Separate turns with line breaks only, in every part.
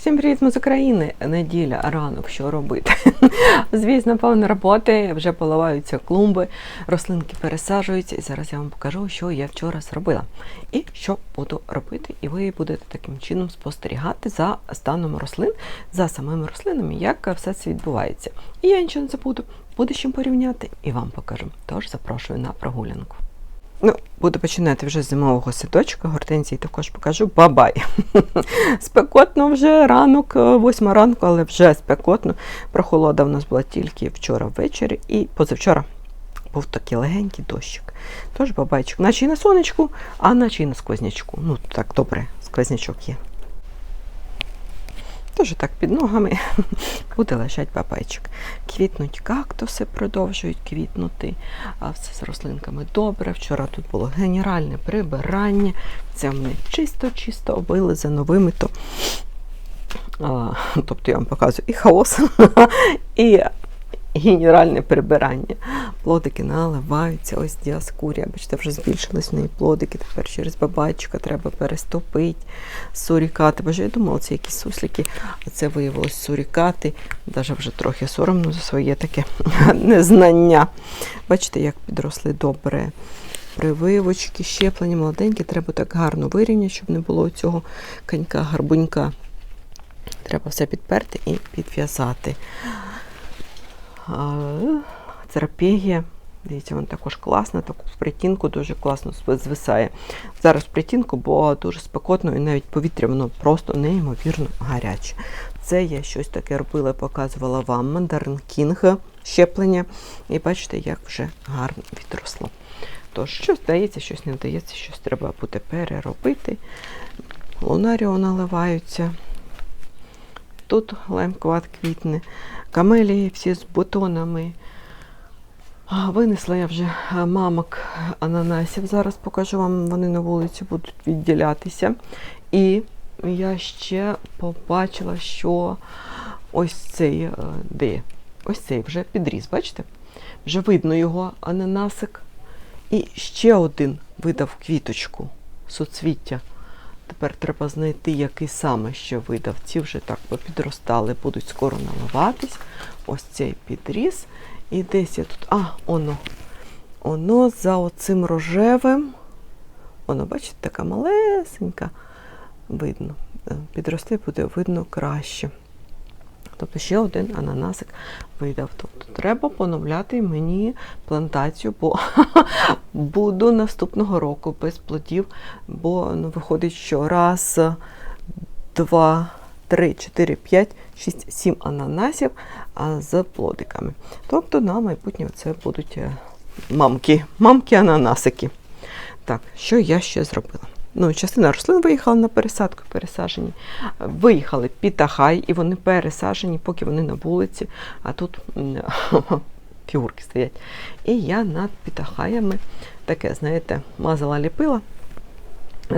Всім привіт, ми з України. Неділя, ранок, що робити? Звісно, повно роботи, вже поливаються клумби, рослинки пересаджуються. І зараз я вам покажу, що я вчора зробила і що буду робити. І ви будете таким чином спостерігати за станом рослин, за самими рослинами, як все це відбувається. І я нічого не забуду, буде з чим порівняти і вам покажу. Тож запрошую на прогулянку. Ну, буду починати вже з зимового садочка. Гортензії також покажу. Бабай! спекотно вже ранок, е, восьма ранку, але вже спекотно. Прохолода в нас була тільки вчора ввечері і позавчора був такий легенький дощик. Тож бабайчик, наче і на сонечку, а наче і на сквознячку. Ну, так добре, сквознячок є. Тож так під ногами буде лежать бабайчик. Квітнуть кактуси, продовжують квітнути. А все з рослинками добре. Вчора тут було генеральне прибирання. Це вони чисто-чисто обили за новими. То, а, тобто я вам показую і хаос, і генеральне прибирання. Плодики наливаються, ось діаскурія, бачите, вже збільшились в неї плодики. Тепер через бабайчика треба переступити, сурікати. Боже, я думала, це якісь суслики, а це виявилось сурікати. Навіть вже трохи соромно за своє таке незнання. Бачите, як підросли добре. Прививочки, щеплення, молоденькі, треба так гарно вирівняти, щоб не було цього конька-гарбунька. Треба все підперти і підв'язати. Терапія. Дивіться, вона також класна, таку в притінку дуже класно звисає. Зараз в притінку, бо дуже спекотно і навіть повітря воно просто неймовірно гаряче. Це я щось таке робила, показувала вам мандарин кінг щеплення. І бачите, як вже гарно відросло. Тож, щось вдається, щось не вдається, щось треба буде переробити. Лунаріо наливаються. Тут лаймкват квітне, камелії всі з бутонами. Винесла я вже мамок ананасів. Зараз покажу вам, вони на вулиці будуть відділятися. І я ще побачила, що ось цей де? Ось цей вже підріс, бачите? Вже видно його ананасик. І ще один видав квіточку суцвіття. Тепер треба знайти, який саме ще видав. Ці вже так попідростали, будуть скоро наливатись. Ось цей підріс. І десь я тут. А, оно. Оно за оцим рожевим. Воно, бачите, така малесенька. Видно. Підросте буде видно краще. Тобто ще один ананасик видав. Тобто треба поновляти мені плантацію, бо буду наступного року без плодів, бо ну, виходить, що раз, два, три, чотири, п'ять, шість, сім ананасів а з плодиками. Тобто на майбутнє це будуть мамки, мамки-ананасики. Так, що я ще зробила? Ну, Частина рослин виїхала на пересадку, пересажені. Виїхали пітахай, і вони пересаджені, поки вони на вулиці, а тут фігурки стоять. І я над пітахаями таке, знаєте, мазала ліпила,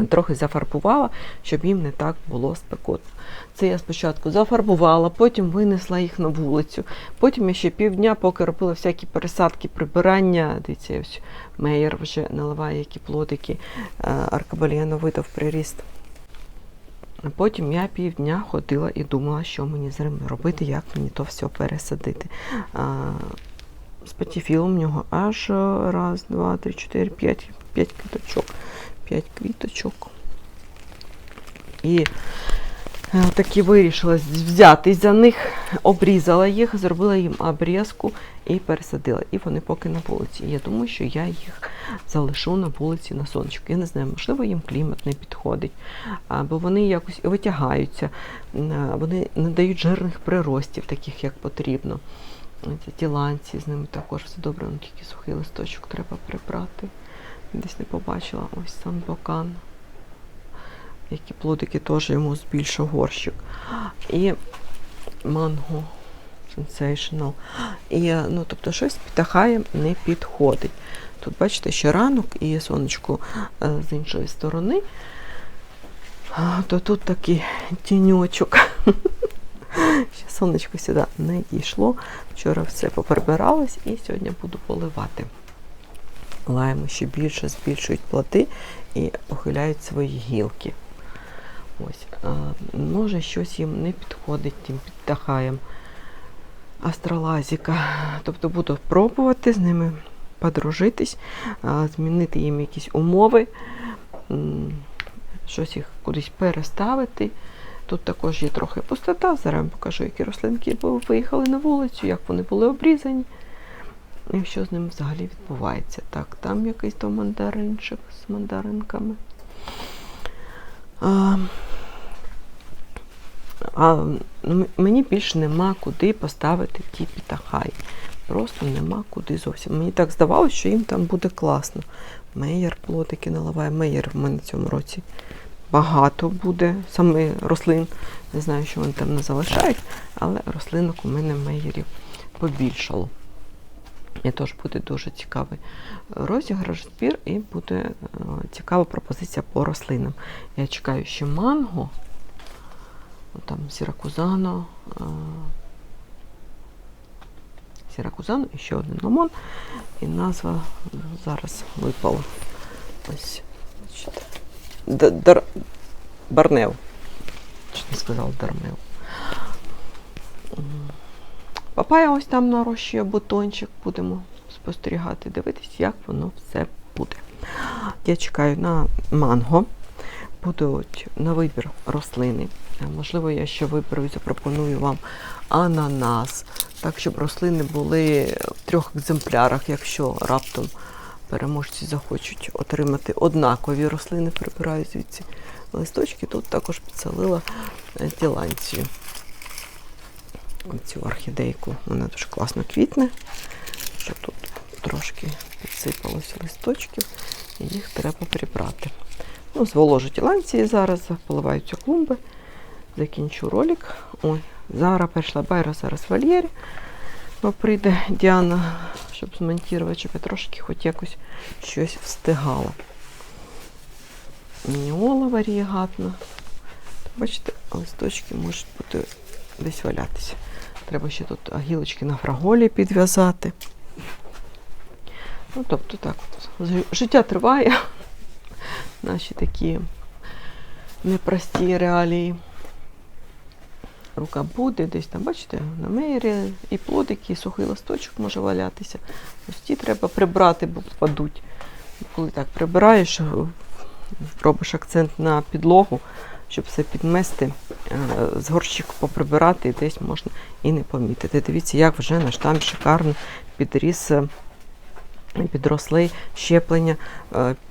трохи зафарбувала, щоб їм не так було спекотно. Це я спочатку зафарбувала, потім винесла їх на вулицю. Потім я ще півдня, поки робила всякі пересадки, прибирання. Дивіться, ось мейер вже наливає які плодики, аркабаліяно видав приріст. Потім я півдня ходила і думала, що мені з ним робити, як мені то все пересадити. З патіфілом в нього аж раз, два, три, чотири, п'ять, п'ять квіточок. П'ять квіточок. І таки вирішила взятись за них, обрізала їх, зробила їм обрізку і пересадила. І вони поки на вулиці. Я думаю, що я їх залишу на вулиці на сонечку. Я не знаю, можливо, їм клімат не підходить, бо вони якось витягаються, вони не дають жирних приростів, таких як потрібно. Ці тіланці з ними також все добре, Вон тільки сухий листочок треба прибрати. Десь не побачила ось сам бокан які плодики теж йому збільшив горщик. І манго Sensational. І, ну, тобто, щось птахає не підходить. Тут, бачите, ще ранок і сонечко е, з іншої сторони, то тут такий тіньочок. Ще сонечко сюди не дійшло. Вчора все поприбиралось і сьогодні буду поливати. Лаємо ще більше, збільшують плоди і похиляють свої гілки. Ось, може щось їм не підходить тим підтахаєм астролазіка. Тобто буду пробувати з ними подружитись, змінити їм якісь умови, щось їх кудись переставити. Тут також є трохи пустота. Зараз покажу, які рослинки виїхали на вулицю, як вони були обрізані. І що з ними взагалі відбувається. Так, там якийсь то мандаринчик з мандаринками. А, а мені більше нема куди поставити ті пітахаї. Просто нема куди зовсім. Мені так здавалося, що їм там буде класно. Меєр плотики наливає. Меєр в мене цьому році багато буде саме рослин. Не знаю, що вони там не залишають, але рослинок у мене меєрів побільшало. І теж буде дуже цікавий розіграш, збір, і буде е, цікава пропозиція по рослинам. Я чекаю ще манго, там сіракузано, е, сіракузано і ще один лимон. І назва зараз випала. Ось. Барнев. Чи не сказав Дарнев. Папая ось там нарощує бутончик, будемо спостерігати, дивитись, як воно все буде. Я чекаю на манго, будуть на вибір рослини. Можливо, я ще виберу і запропоную вам ананас, так, щоб рослини були в трьох екземплярах, якщо раптом переможці захочуть отримати однакові рослини, прибираю звідси листочки. Тут також підселила е, діланцію. Цю орхідейку вона дуже класно квітне. Що тут трошки підсипалося листочків, і їх треба прибрати. Ну, зволожу тіланції зараз, поливаються клумби. Закінчу ролик. Ой, зараз прийшла Байра, зараз вольєрі. Бо прийде Діана, щоб змонтувати, щоб я трошки хоч якось щось встигала. Мініола варієгатна. Бачите, листочки можуть бути десь валятися. Треба ще тут гілочки на фраголі підв'язати. Ну, тобто так, життя триває. Наші такі непрості реалії. Рука буде, десь там, бачите, на мейрі і плодики, і сухий листочок може валятися. Ось ті треба прибрати, бо впадуть. Коли так прибираєш, е, робиш акцент на підлогу, щоб все підмести, е, з горщику поприбирати, і десь можна і не помітити. Дивіться, як вже наш там шикарно підріс, е, підросли щеплення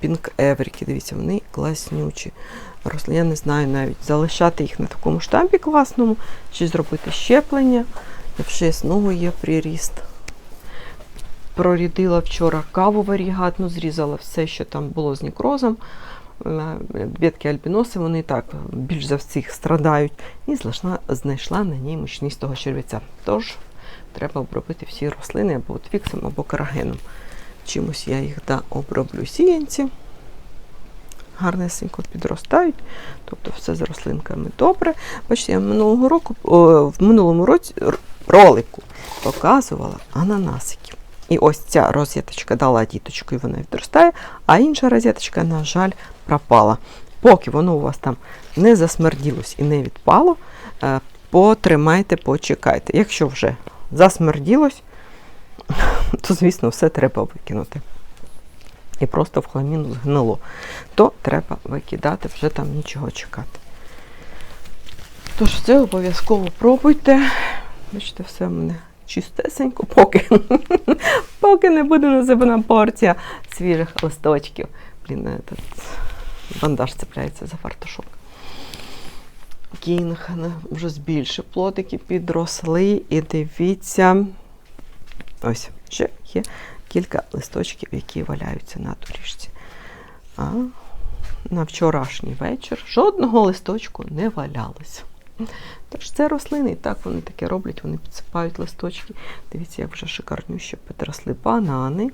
Pink Евріки. Дивіться, вони класнючі. Росли, я не знаю навіть залишати їх на такому штампі класному, чи зробити щеплення. Якщо знову є приріст. Прорідила вчора каву варігатну, зрізала все, що там було з нікрозом. Бідки альбіноси, вони так більш за всіх страдають. І знайшла, на ній мучнистого черв'яця. Тож треба обробити всі рослини або твіксом, або карагеном. Чимось я їх да, оброблю сіянці. Гарнесенько підростають, тобто все з рослинками добре. Бачите, я минулого року, о, в минулому році ролику показувала ананасики. І ось ця розеточка дала діточку, і вона відростає, а інша розеточка, на жаль, пропала. Поки воно у вас там не засмерділось і не відпало, е, потримайте, почекайте. Якщо вже засмерділось, то, звісно, все треба викинути. І просто в хламіну згнило, то треба викидати, вже там нічого чекати. Тож це обов'язково пробуйте. Бачите, все в мене чистесенько, поки, поки не буде називана порція свіжих листочків. Блін, тут бандаж цепляється за фартушок. Кінг ну, вже збільшив плодики, підросли. І дивіться, ось ще є кілька листочків, які валяються на доріжці. А на вчорашній вечір жодного листочку не валялося. Тож це рослини, і так вони таке роблять, вони підсипають листочки. Дивіться, як вже шикарнюще підросли банани.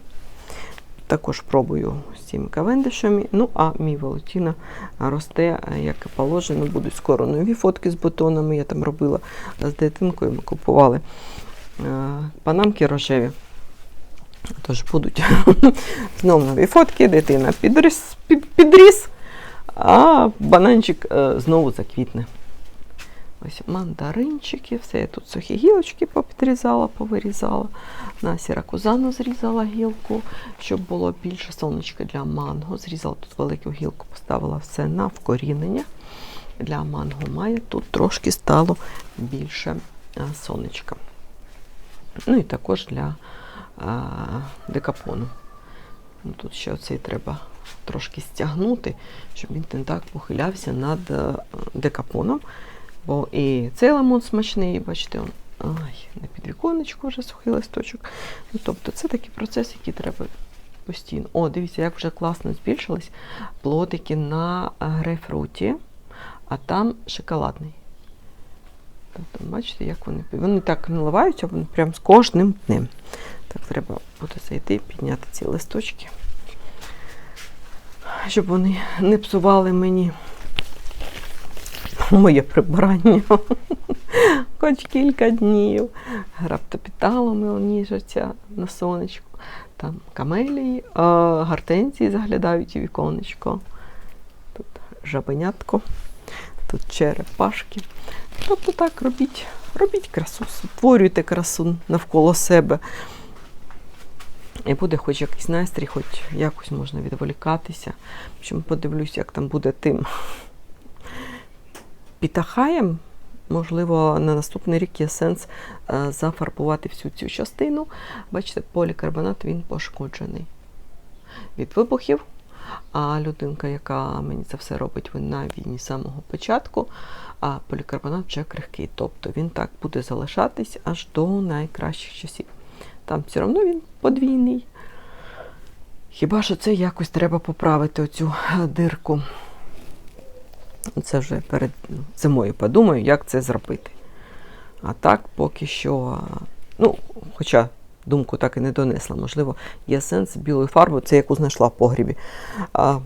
Також пробую з цими кавендишами. Ну, а мій волотіна росте, як і положено. Будуть скоро нові фотки з бутонами. Я там робила з дитинкою, ми купували е, панамки рожеві. Тож будуть знову нові фотки, дитина підріс, підріс. а бананчик е, знову заквітне. Ось мандаринчики, все я тут сухі гілочки попідрізала, повирізала. На сіракузану зрізала гілку, щоб було більше сонечка для манго. Зрізала тут велику гілку, поставила все на вкорінення. Для манго має тут трошки стало більше сонечка. Ну і також для а, декапону. Ну, Тут ще оцей треба трошки стягнути, щоб він не так похилявся над е, декапоном. Бо і цей лимон смачний, бачите, он, ай, на підвіконечку вже сухий листочок. Ну, тобто це такий процес, який треба постійно. О, дивіться, як вже класно збільшились плодики на е, грейпфруті, а там шоколадний. Тобто, бачите, як вони вони так наливаються, вони прям з кожним днем. Так, треба буде зайти, підняти ці листочки, щоб вони не псували мені моє прибирання. Хоч кілька днів. Граптопіталами ніжаться на сонечку. Там камелії, гортензії заглядають у віконечко. Тут жабенятко, тут черепашки. Тобто так, робіть, робіть красу, створюйте красу навколо себе. І буде хоч якийсь настрій, хоч якось можна відволікатися. Чому подивлюсь, як там буде тим пітахаєм. Можливо, на наступний рік є сенс е, зафарбувати всю цю частину. Бачите, полікарбонат він пошкоджений від вибухів. А людинка, яка мені це все робить, він на війні з самого початку, а полікарбонат вже крихкий. Тобто він так буде залишатись аж до найкращих часів. Там все одно він подвійний. Хіба що це якось треба поправити оцю дирку? Це вже перед зимою подумаю, як це зробити. А так, поки що, ну, хоча думку так і не донесла, можливо, є сенс білою фарбою, це яку знайшла в погрібі. А,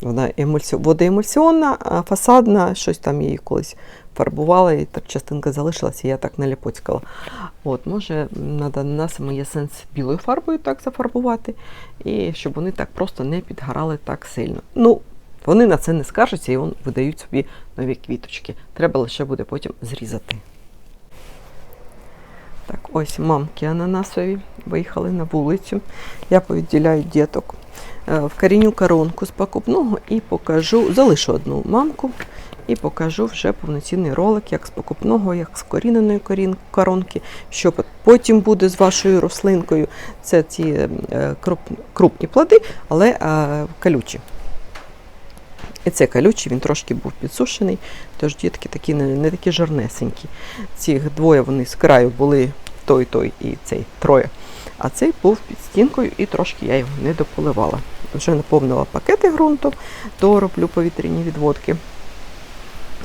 Вона емульсі... водоемульсіонна, а фасадна, щось там її колись фарбувала, і частинка залишилася, я так наліпоцькала. От, Може, на нас є сенс білою фарбою так зафарбувати, і щоб вони так просто не підгорали так сильно. Ну, вони на це не скаржаться і вон видають собі нові квіточки. Треба лише буде потім зрізати. Так, ось мамки ананасові виїхали на вулицю. Я повідділяю діток. Е, Вкоріню коронку з покупного і покажу, залишу одну мамку і покажу вже повноцінний ролик, як з покупного, як з коріненої коронки, що потім буде з вашою рослинкою. Це ці е, крупні плоди, але е, колючі. І це колючий, він трошки був підсушений, тож дітки такі не, не такі жирнесенькі. Ці двоє вони з краю були той, той і цей троє. А цей був під стінкою і трошки я його не дополивала. Вже наповнила пакети ґрунту, то роблю повітряні відводки.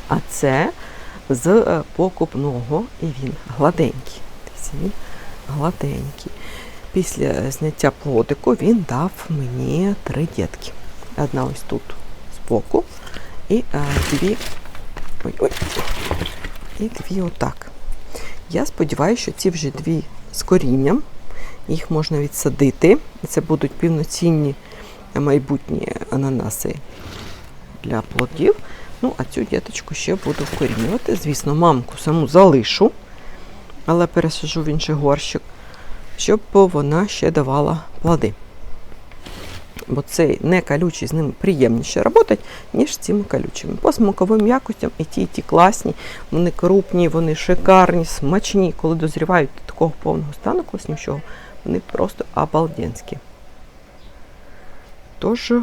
А це з е, покупного, і він гладенький. Він гладенький. Після зняття плодику він дав мені три дітки. Одна ось тут боку і а, дві ой, ой, і дві отак. Я сподіваюся, що ці вже дві з корінням, їх можна відсадити. Це будуть повноцінні майбутні ананаси для плодів. Ну, а цю діточку ще буду вкорінювати. Звісно, мамку саму залишу, але пересажу в інший горщик, щоб вона ще давала плоди бо цей не колючий, з ним приємніше працювати, ніж з цими колючими. По смаковим якостям і ті, і ті класні, вони крупні, вони шикарні, смачні. Коли дозрівають до такого повного стану класнішого, вони просто обалденські. Тож, е,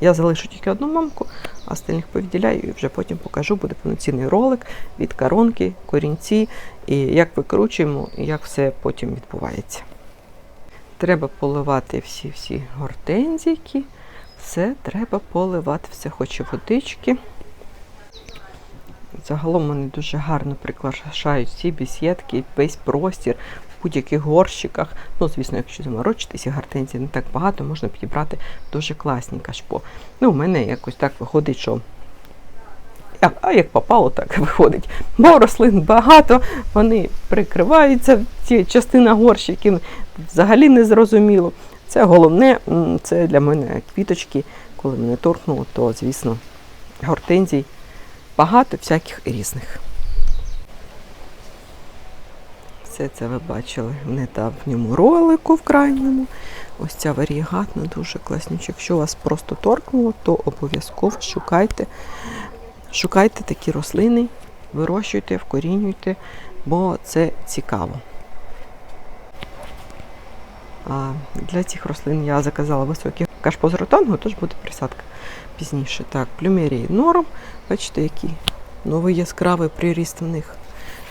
я залишу тільки одну мамку, а остальних повідділяю і вже потім покажу, буде повноцінний ролик від коронки, корінці, і як викручуємо, і як все потім відбувається. Треба поливати всі-всі гортензійки. Все треба поливати, все хоче водички. Загалом вони дуже гарно прикрашають всі бесідки, весь простір в будь-яких горщиках. Ну, звісно, якщо заморочитися, гортензій не так багато, можна підібрати дуже класні кашпо. Ну, У мене якось так виходить, що а, а як попало, так виходить. Бо рослин багато, вони прикриваються, ці частина горщиків взагалі не зрозуміло. Це головне, це для мене квіточки, коли мене торкнуло, то, звісно, гортензій багато всяких різних. Все це ви бачили в недавньому ролику в крайньому. Ось ця варігатна, дуже класнюча. Якщо вас просто торкнуло, то обов'язково шукайте, шукайте такі рослини, вирощуйте, вкорінюйте, бо це цікаво. А для цих рослин я заказала високий кашпо з ротангу, тож буде присадка пізніше. Так, плюмерії норм. Бачите, який новий яскравий приріст в них.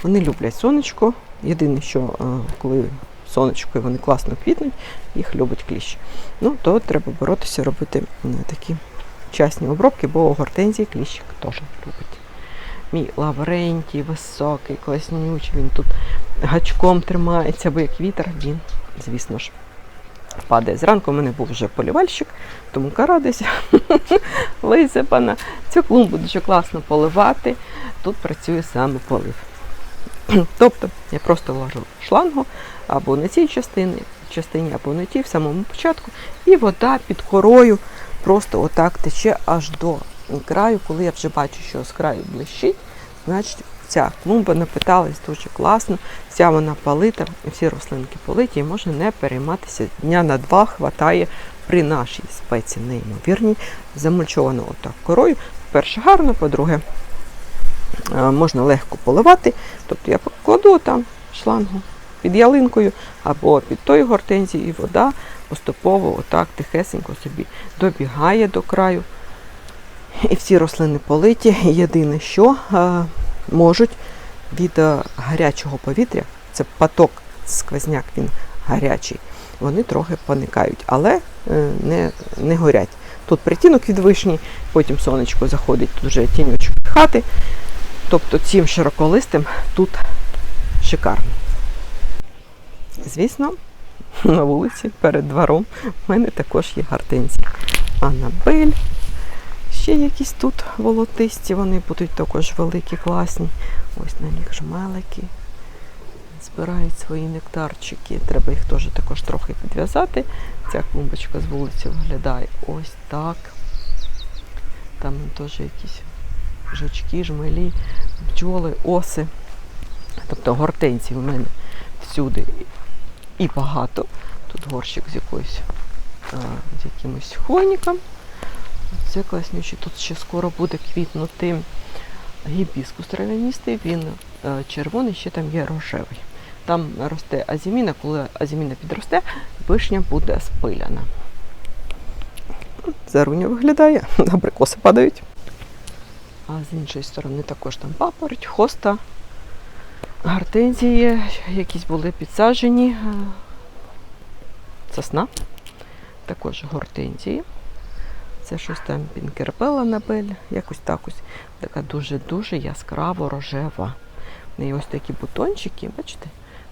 Вони люблять сонечко. Єдине, що коли сонечко і вони класно квітнуть, їх любить кліщ. Ну, то треба боротися, робити такі часні обробки, бо гортензії кліщик теж любить. Мій лаврентій високий, класнючий, він тут гачком тримається, бо як вітер, він, звісно ж, падає. Зранку в мене був вже полівальщик, тому кара десь висипана. Цю клумбу дуже класно поливати. Тут працює саме полив. Тобто я просто вложу шлангу або на цій частині, частині, або на тій в самому початку, і вода під корою просто отак тече аж до краю. Коли я вже бачу, що з краю блищить, значить ця клумба напиталась дуже класно, вся вона полита, всі рослинки политі, і можна не перейматися. Дня на два хватає при нашій спеці неймовірній, замульчовано отак корою. По-перше, гарно, по-друге, е, можна легко поливати. Тобто я покладу там шлангу під ялинкою або під тою гортензією, і вода поступово отак тихесенько собі добігає до краю. І всі рослини политі. Єдине, що е, можуть від е, гарячого повітря, це поток, сквозняк, він гарячий, вони трохи поникають, але е, не, не горять. Тут притінок від вишні, потім сонечко заходить, тут вже тіньочок хати. Тобто цим широколистим тут шикарно. Звісно, на вулиці перед двором в мене також є гортензії. Анабель. Ще якісь тут волотисті, вони будуть також великі, класні. Ось на них жмелики. Збирають свої нектарчики. Треба їх теж також трохи підв'язати. Ця клумбочка з вулиці виглядає ось так. Там теж якісь жучки, жмелі, бджоли, оси. Тобто гортензій у мене всюди і багато. Тут горщик з якоюсь а, з якимось хвойником. Це класнючий. Тут ще скоро буде квітнути гібіскус травяністий, він е, червоний, ще там є рожевий. Там росте азіміна, коли азіміна підросте, вишня буде спиляна. Заруня виглядає, абрикоси падають. А з іншої сторони також там папороть, хоста, гортензії, якісь були підсаджені, е, сосна, також гортензії. Це щось там пінкербела набель, якось так ось. Така дуже-дуже яскраво рожева. В неї ось такі бутончики, бачите?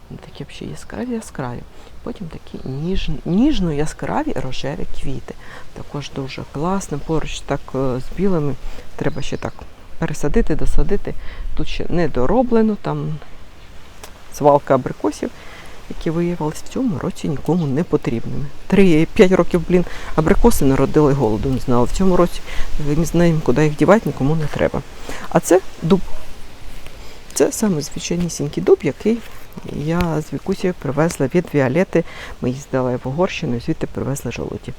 Вони такі взагалі яскраві яскраві. Потім такі ніж, ніжно яскраві рожеві квіти. Також дуже класно. Поруч так е, з білими треба ще так пересадити, досадити. Тут ще не дороблено, там свалка абрикосів, які виявилися в цьому році нікому не потрібними. Три-п'ять років, блін, абрикоси народили голоду, не знали. В цьому році не знаємо, куди їх дівати, нікому не треба. А це дуб. Це саме звичайнісінький дуб, який я з Вікусією привезла від Віолети. Ми їздили в Угорщину і звідти привезли жолуді.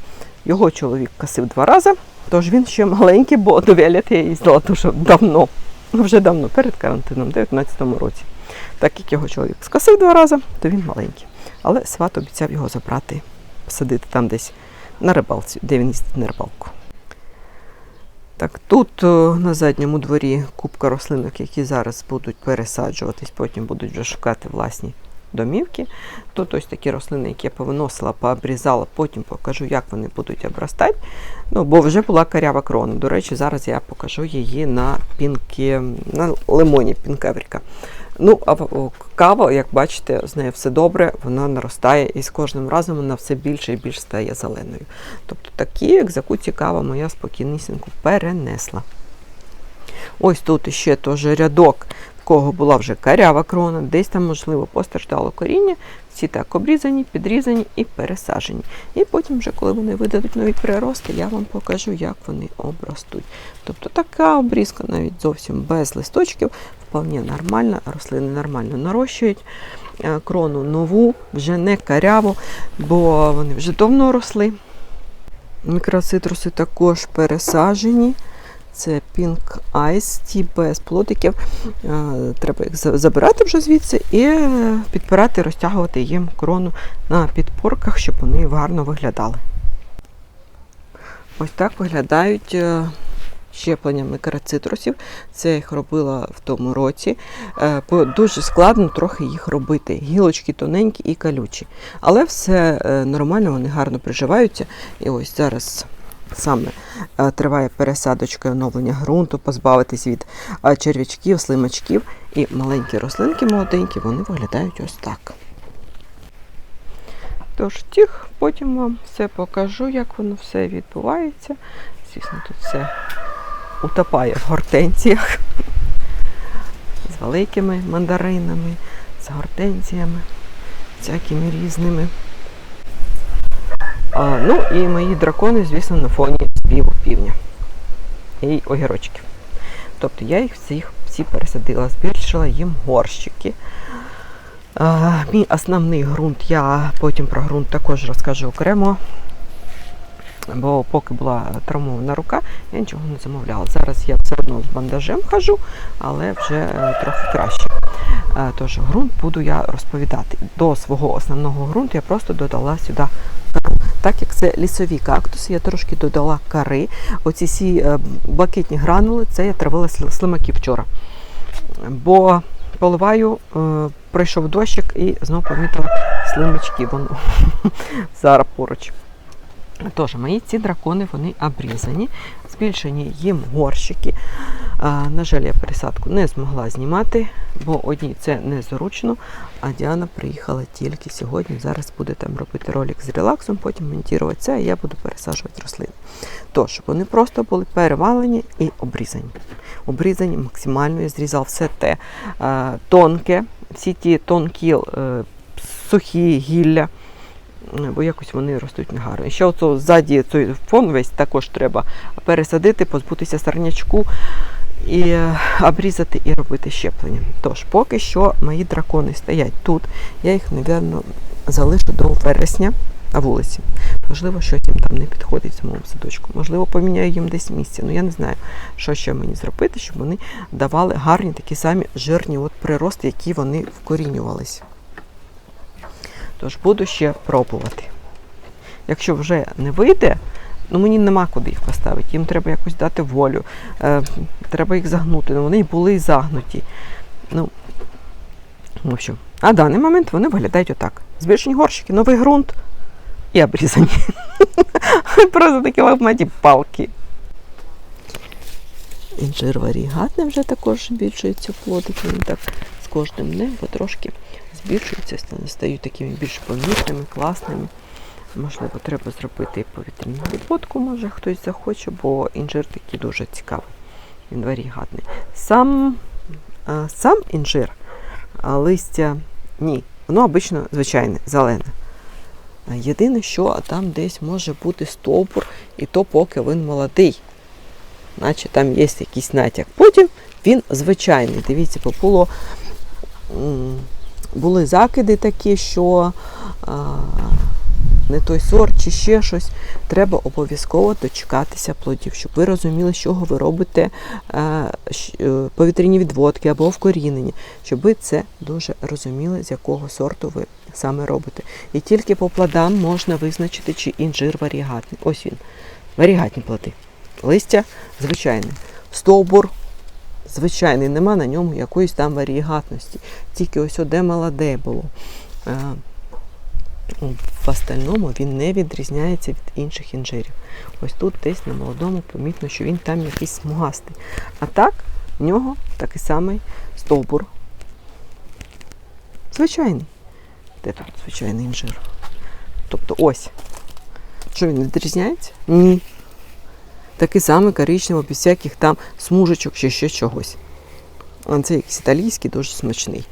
Його чоловік косив два рази, тож він ще маленький, бо до Віолети я їздила дуже давно. Ну, вже давно, перед карантином, в 2019 році. Так як його чоловік скосив два рази, то він маленький. Але сват обіцяв його забрати, посадити там десь на рибалці, де він їздить на рибалку. Так, тут на задньому дворі купка рослинок, які зараз будуть пересаджуватись, потім будуть вже шукати власні домівки. Тут ось такі рослини, які я повиносила, пообрізала, потім покажу, як вони будуть обростати. Ну, бо вже була карява крона. До речі, зараз я покажу її на пінки, на лимоні пінкевріка. Ну, а кава, як бачите, з нею все добре, вона наростає і з кожним разом вона все більше і більше стає зеленою. Тобто такі екзекуції кава моя спокійнісінько перенесла. Ось тут ще теж рядок в кого була вже карява крона, десь там, можливо, постраждало коріння, всі так обрізані, підрізані і пересаджені. І потім, вже, коли вони видадуть нові прирости, я вам покажу, як вони обростуть. Тобто така обрізка навіть зовсім без листочків, вполне нормальна, рослини нормально нарощують. Е, Крону нову, вже не каряву, бо вони вже давно росли. Мікроцитруси також пересаджені. Це Pink Ice, ті без плодиків. Е, Треба їх забирати вже звідси і е, підпирати, розтягувати їм крону на підпорках, щоб вони гарно виглядали. Ось так виглядають е, щеплення мікроцитрусів. Це я їх робила в тому році. Е, Дуже складно трохи їх робити. Гілочки тоненькі і колючі. Але все е, нормально, вони гарно приживаються. І ось зараз саме е, триває пересадочка і оновлення ґрунту, позбавитись від черв'ячків, слимачків. І маленькі рослинки молоденькі, вони виглядають ось так. Тож тих, потім вам все покажу, як воно все відбувається. Звісно, тут все утопає в гортензіях з великими мандаринами, з гортензіями, всякими різними. А, ну і мої дракони, звісно, на фоні співу півня і огірочків. Тобто я їх всіх всі пересадила, збільшила їм горщики. А, мій основний ґрунт, я потім про ґрунт також розкажу окремо. Бо поки була травмована рука, я нічого не замовляла. Зараз я все одно з бандажем хожу, але вже е, трохи краще. Е, Тож ґрунт буду я розповідати. До свого основного ґрунту я просто додала сюди кару. Так як це лісові кактуси, я трошки додала кари. Оці всі е, блакитні гранули, це я травила сли- слимаків вчора. Бо поливаю, пройшов дощик і знову помітила слимачки. Воно зараз поруч. Тож, мої ці дракони вони обрізані, збільшені їм горщики. А, на жаль, я пересадку не змогла знімати, бо одній це незручно. А Діана приїхала тільки сьогодні. Зараз буде там робити ролик з релаксом, потім монтувати це, а я буду пересаджувати рослини. Тож, вони просто були перевалені і обрізані. Обрізані максимально, я зрізав все те тонке, всі ті тонкі е, сухі гілля бо якось вони ростуть негарно. І ще оцо ззаді цей фон весь також треба пересадити, позбутися сорнячку і е, обрізати і робити щеплення. Тож, поки що мої дракони стоять тут. Я їх, мабуть, залишу до вересня на вулиці. Можливо, щось їм там не підходить в самому садочку. Можливо, поміняю їм десь місце. Ну я не знаю, що ще мені зробити, щоб вони давали гарні такі самі жирні от прирости, які вони вкорінювалися. Тож буду ще пробувати. Якщо вже не вийде, ну мені нема куди їх поставити. Їм треба якось дати волю. Е, треба їх загнути. Ну, вони й були загнуті. Ну, в общем, на даний момент вони виглядають отак. Збільшені горщики, новий ґрунт і обрізані. Просто такі лавматі палки. Інжир варігатний вже також збільшується плодики. Він так з кожним днем потрошки збільшуються, стають такими більш помітними, класними. Можливо, треба зробити повітряну відводку, може хтось захоче, бо інжир такий дуже цікавий. Він варігатний. Сам, сам інжир, листя ні, воно обично звичайне, зелене. Єдине, що там десь може бути стовбур, і то поки він молодий. Наче там є якийсь натяк. Потім він звичайний. Дивіться, м, були закиди такі, що а, не той сорт чи ще щось. Треба обов'язково дочекатися плодів, щоб ви розуміли, з чого ви робите а, е, повітряні відводки або вкорінення, щоб ви це дуже розуміли, з якого сорту ви саме робите. І тільки по плодам можна визначити, чи інжир варігатний. Ось він. Варігатні плоди. Листя звичайне. Стовбур звичайний, нема на ньому якоїсь там варігатності. Тільки ось оде молоде було. В остальному він не відрізняється від інших інжирів. Ось тут десь на молодому помітно, що він там якийсь смугастий. А так, в нього такий самий стовбур. Звичайний. Де тут звичайний інжир? Тобто ось. Що він відрізняється? Ні. Такий самий коричневий, без всяких там смужечок чи ще чогось. Це якийсь італійський, дуже смачний.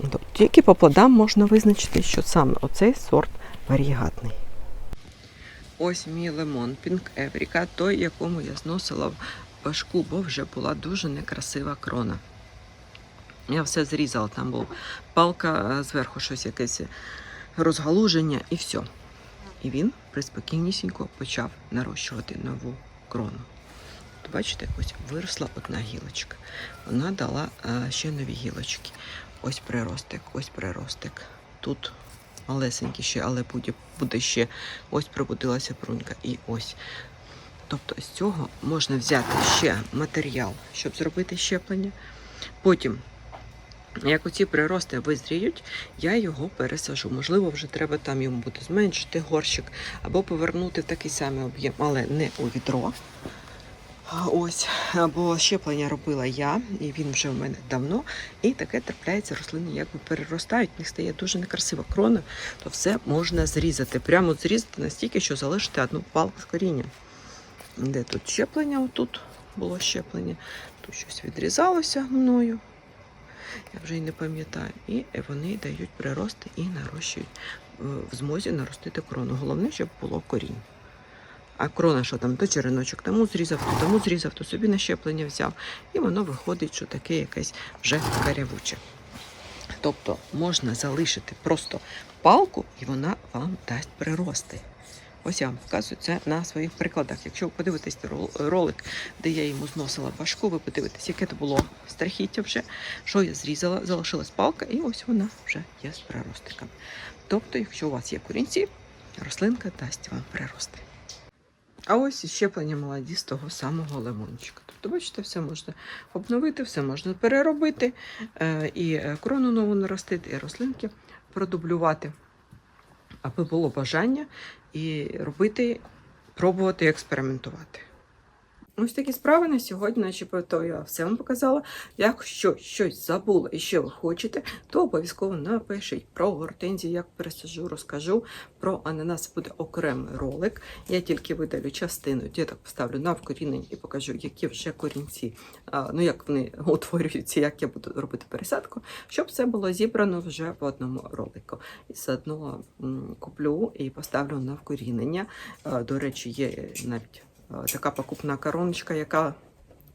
Тобто, тільки по плодам можна визначити, що саме оцей сорт варігатний. Ось мій лимон Pink Евріка, той, якому я зносила в башку, бо вже була дуже некрасива крона. Я все зрізала, там була палка, зверху щось якесь розгалуження і все. І він приспокійнісінько почав нарощувати нову крону. От Бачите, ось виросла одна гілочка. Вона дала е, ще нові гілочки. Ось приростик, ось приростик. Тут малесенький ще, але буде, буде ще. Ось пробудилася прунька. І ось. Тобто з цього можна взяти ще матеріал, щоб зробити щеплення. Потім, як оці прирости визріють, я його пересажу. Можливо, вже треба там йому буде зменшити горщик або повернути в такий самий об'єм, але не у відро. Ось, бо щеплення робила я, і він вже в мене давно. І таке трапляється, рослини якби переростають, в них стає дуже некрасива крона, то все можна зрізати. Прямо зрізати настільки, що залишити одну палку з коріння. Де тут щеплення? Отут було щеплення. Тут щось відрізалося мною. Я вже й не пам'ятаю. І вони дають прирости і нарощують е, в змозі наростити крону. Головне, щоб було корінь. А крона, що там, то череночок тому зрізав, то тому зрізав, то собі на щеплення взяв. І воно виходить, що таке якесь вже карявуче. Тобто можна залишити просто палку, і вона вам дасть прирости. Ось я вам показую це на своїх прикладах. Якщо ви подивитесь ролик, де я йому зносила башку, ви подивитесь, яке то було страхіття вже, що я зрізала, залишилась палка, і ось вона вже є з приростиками. Тобто, якщо у вас є корінці, рослинка дасть вам прирости. А ось і щеплення молоді з того самого лимончика. Тобто, бачите, все можна обновити, все можна переробити, е, і е, крону нову наростити, і рослинки продублювати, аби було бажання і робити, пробувати експериментувати. Ось такі справи на сьогодні, начебто я все вам показала. Якщо щось забула і ще ви хочете, то обов'язково напишіть про гортензію, як пересажу, розкажу. Про ананас буде окремий ролик. Я тільки видалю частину, діток поставлю на вкорінення і покажу, які вже корінці, ну як вони утворюються, як я буду робити пересадку, щоб все було зібрано вже в одному ролику. І заодно куплю і поставлю на вкорінення. До речі, є навіть така покупна короночка, яка.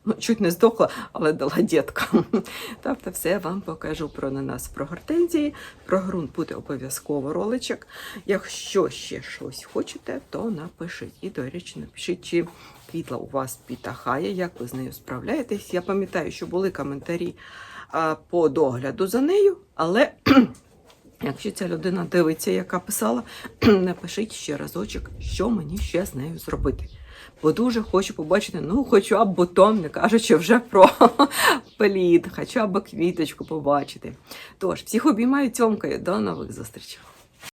Ну, чуть не здохла, але дала діткам. Тобто все вам покажу про ананас, про гортензії, про ґрунт буде обов'язково роличок. Якщо ще щось хочете, то напишіть. І, до речі, напишіть, чи квітла у вас підтахає, як ви з нею справляєтесь. Я пам'ятаю, що були коментарі а, по догляду за нею, але якщо ця людина дивиться, яка писала, напишіть ще разочок, що мені ще з нею зробити. Бо дуже хочу побачити, ну, хоча б бутон, не кажучи вже про плід, хоча б квіточку побачити. Тож, всіх обіймаю цьомкою, до нових зустрічей.